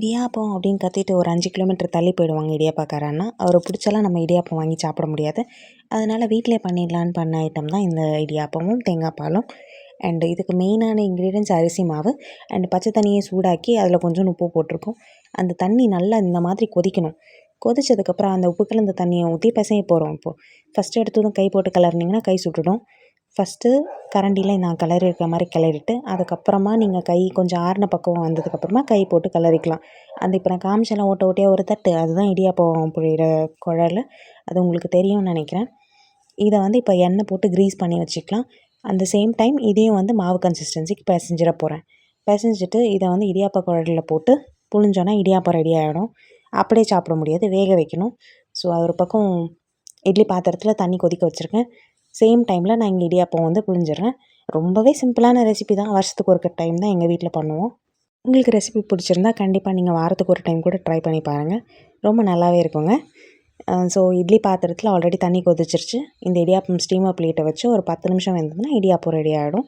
இடியாப்பம் அப்படின்னு கத்திட்டு ஒரு அஞ்சு கிலோமீட்டர் தள்ளி போயிடுவாங்க இடியாப்பக்காரன்னா. அவரை பிடிச்சாலாம் நம்ம இடியாப்பம் வாங்கி சாப்பிட முடியாது. அதனால் வீட்டிலே பண்ணிடலான்னு பண்ண ஐட்டம் தான் இந்த இடியாப்பமும் தேங்காய் பாலும் அண்டு இதுக்கு மெயினான இன்க்ரீடியன்ஸ் அரிசி மாவு அண்ட் பச்சை தண்ணியை சூடாக்கி அதில் கொஞ்சம் உப்பு போட்டிருக்கோம். அந்த தண்ணி நல்லா இந்த மாதிரி கொதிக்கணும். கொதிச்சதுக்கப்புறம் அந்த உப்பு கலந்த தண்ணியை ஊற்றி பிசைய போகிறோம் இப்போது ஃபஸ்ட்டு எடுத்ததும் கை போட்டு கலர்னிங்கன்னா கை சுட்டுடும். ஃபஸ்ட்டு கரண்டியில் நான் கிளறி இருக்கிற மாதிரி கிளறிட்டு அதுக்கப்புறமா நீங்கள் கை கொஞ்சம் ஆறின பக்கம் வந்ததுக்கப்புறமா கை போட்டு கிளறிக்கலாம். அந்த இப்போ நான் காமிச்செல்லாம் ஓட்ட ஓட்டையாக ஒரு தட்டு அதுதான் இடியாப்பம் புழியிற குழல். அது உங்களுக்கு தெரியும்னு நினைக்கிறேன். இதை வந்து இப்போ எண்ணெய் போட்டு க்ரீஸ் பண்ணி வச்சுக்கலாம். அந்த சேம் டைம் இதையும் வந்து மாவு கன்சிஸ்டன்சிக்கு பிசைஞ்சிட போகிறேன் பிசைஞ்சிட்டு இதை வந்து இடியாப்ப குழலில் போட்டு புழிஞ்சோன்னா இடியாப்பம் ரெடி ஆகிடும் அப்படியே சாப்பிட முடியாது வேக வைக்கணும். ஸோ அது ஒரு பக்கம் இட்லி பாத்திரத்தில் தண்ணி கொதிக்க வச்சுருக்கேன். சேம் டைமில் நான் இங்கே இடியாப்பம் வந்து புழிஞ்சிடுறேன். ரொம்பவே சிம்பிளான ரெசிபி தான். வருஷத்துக்கு ஒரு டைம் தான் எங்கள் வீட்டில் பண்ணுவோம். உங்களுக்கு ரெசிபி பிடிச்சிருந்தா கண்டிப்பாக நீங்கள் வாரத்துக்கு ஒரு டைம் கூட ட்ரை பண்ணி பாருங்கள் ரொம்ப நல்லாவே இருக்குங்க. ஸோ இட்லி பாத்திரத்தில் ஆல்ரெடி தண்ணி கொதிச்சிருச்சு. இந்த இடியாப்பம் ஸ்டீமர் பிளேட்டை வச்சு ஒரு பத்து நிமிஷம் வந்ததுன்னா இடியாப்பம் ரெடி ஆகிடும்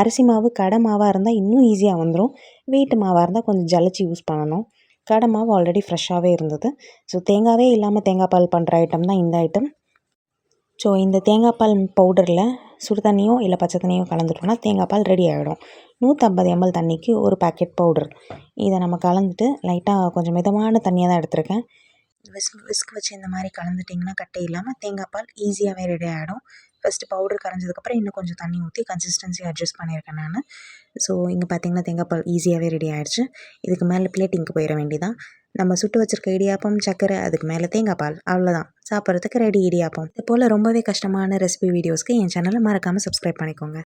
அரிசி மாவு கடை மாவாக இருந்தால் இன்னும் ஈஸியாக வந்துடும் வீட்டு மாவாக இருந்தால் கொஞ்சம் ஜலிச்சு யூஸ் பண்ணணும். கடை மாவு ஆல்ரெடி ஃப்ரெஷ்ஷாகவே இருந்தது. ஸோ தேங்காவே இல்லாமல் தேங்காய் பால் பண்ணுற ஐட்டம் தான் இந்த ஐட்டம் ஸோ இந்த தேங்காய் பால் பவுடரில் சுடு தண்ணியோ இல்லை பச்சை தண்ணியோ கலந்துட்டோம்னா தேங்காய் பால் ரெடி ஆகிடும் நூற்றம்பது எம்எல் தண்ணிக்கு ஒரு பேக்கெட் பவுடர் இதை நம்ம கலந்துட்டு லைட்டாக கொஞ்சம் மிதமான தண்ணியாக தான் எடுத்திருக்கேன். விஸ்க் விஸ்க் வச்சு இந்த மாதிரி கலந்துட்டிங்கன்னா கட்டை இல்லாமல் தேங்காய் பால் ஈஸியாகவே ரெடி ஆகிடும் ஃபஸ்ட்டு பவுடர் கரைஞ்சதுக்கப்புறம் இன்னும் கொஞ்சம் தண்ணி ஊற்றி கன்சிஸ்டன்சி அட்ஜஸ்ட் பண்ணியிருக்கேன் நான். ஸோ இங்கே பார்த்தீங்கன்னா தேங்காய் பால் ஈஸியாகவே ரெடி ஆகிடுச்சு இதுக்கு மேலே பிளேட்டிங்க்கு போயிட வேண்டியதான் நம்ம சுட்டு வச்சுருக்க இடியாப்பம் சக்கரை அதுக்கு மேலே தேங்காய் பால் அவ்வளோதான் சாப்பிட்றதுக்கு ரெடி இடியாப்பம். இது போல் ரொம்பவே கஷ்டமான ரெசிபி வீடியோஸ்க்கு என் சேனலை மறக்காமல் சப்ஸ்கிரைப் பண்ணிக்கோங்க.